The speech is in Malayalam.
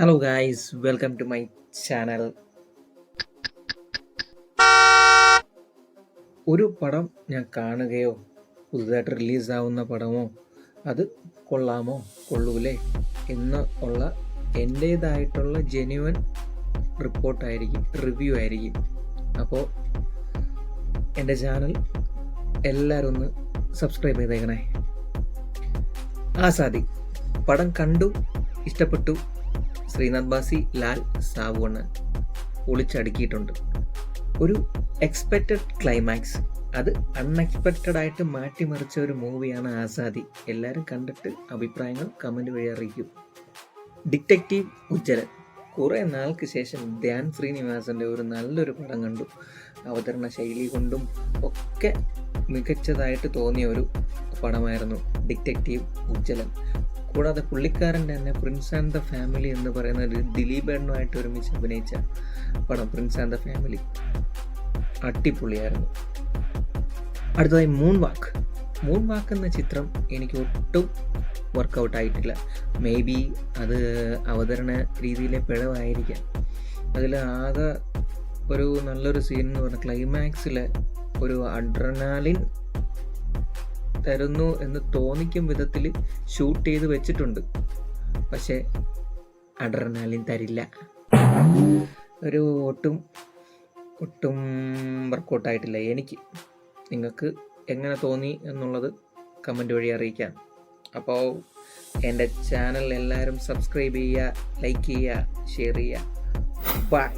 Hello guys welcome to my channel ഒരു പടം ഞാൻ കാണുകയോ പുതുതായിട്ട് റിലീസാവുന്ന പടമോ അത് കൊള്ളാമോ കൊള്ളൂലേ എന്ന് ഉള്ള എന്റേതായിട്ടുള്ള ജെന്യുവൻ റിപ്പോർട്ടായിരിക്കും റിവ്യൂ ആയിരിക്കും. അപ്പോൾ എന്റെ ചാനൽ എല്ലാവരും ഒന്ന് സബ്സ്ക്രൈബ് ചെയ്തേക്കണേ. ആസാദി പടം കണ്ടു ഇഷ്ടപ്പെട്ടു ശ്രീനാഥ് ബാസി ലാൽ സാവുണ്ണൻ ഒളിച്ചടുക്കിയിട്ടുണ്ട്. ഒരു എക്സ്പെക്റ്റഡ് ക്ലൈമാക്സ് അത് അൺഎക്സ്പെക്റ്റഡ് ആയിട്ട് മാറ്റിമറിച്ച ഒരു മൂവിയാണ് ആസാദി. എല്ലാവരും കണ്ടിട്ട് അഭിപ്രായങ്ങൾ കമന്റ് വഴി അറിയിക്കും. ഡിറ്റക്റ്റീവ് ഉജ്ജലൻ കുറേ നാൾക്ക് ശേഷം ധ്യാൻ ശ്രീനിവാസന്റെ ഒരു നല്ലൊരു പടം കണ്ടു. അവതരണ ശൈലി കൊണ്ടും ഒക്കെ മികച്ചതായിട്ട് തോന്നിയ ഒരു പടമായിരുന്നു ഡിറ്റക്റ്റീവ് ഉജ്ജലൻ കൂടാതെ പുള്ളിക്കാരന്റെ തന്നെ പ്രിൻസ് ആൻഡ് ദ ഫാമിലി എന്ന് പറയുന്ന ഒരു ദിലീപ് എണ്ണുമായിട്ട് ഒരുമിച്ച് അഭിനയിച്ച പടം പ്രിൻസ് ആൻഡ് ദ ഫാമിലി അടിപൊളിയായിരുന്നു. അടുത്തതായി മൂൺ വാക്ക് മൂൺ വാക്ക് എന്ന ചിത്രം എനിക്ക് ഒട്ടും വർക്കൗട്ട് ആയിട്ടില്ല. മേ ബി അത് അവതരണ രീതിയിലെ പിഴവായിരിക്കാം. അതിൽ ആകെ ഒരു നല്ലൊരു സീൻ എന്ന് പറഞ്ഞാൽ ക്ലൈമാക്സിൽ ഒരു അഡ്രനാലിൻ തരുന്നു എന്ന് തോന്നിക്കും വിധത്തിൽ ഷൂട്ട് ചെയ്ത് വെച്ചിട്ടുണ്ട്. പക്ഷെ അഡ്രനാലിൻ തരില്ല. ഒരു ഒട്ടും ഒട്ടും വർക്കൗട്ടായിട്ടില്ല എനിക്ക് നിങ്ങൾക്ക് എങ്ങനെ തോന്നി എന്നുള്ളത് കമന്റ് വഴി അറിയിക്കാം. അപ്പോൾ എന്റെ ചാനൽ എല്ലാവരും സബ്സ്ക്രൈബ് ചെയ്യുക ലൈക്ക് ചെയ്യുക ഷെയർ ചെയ്യുക. ബൈ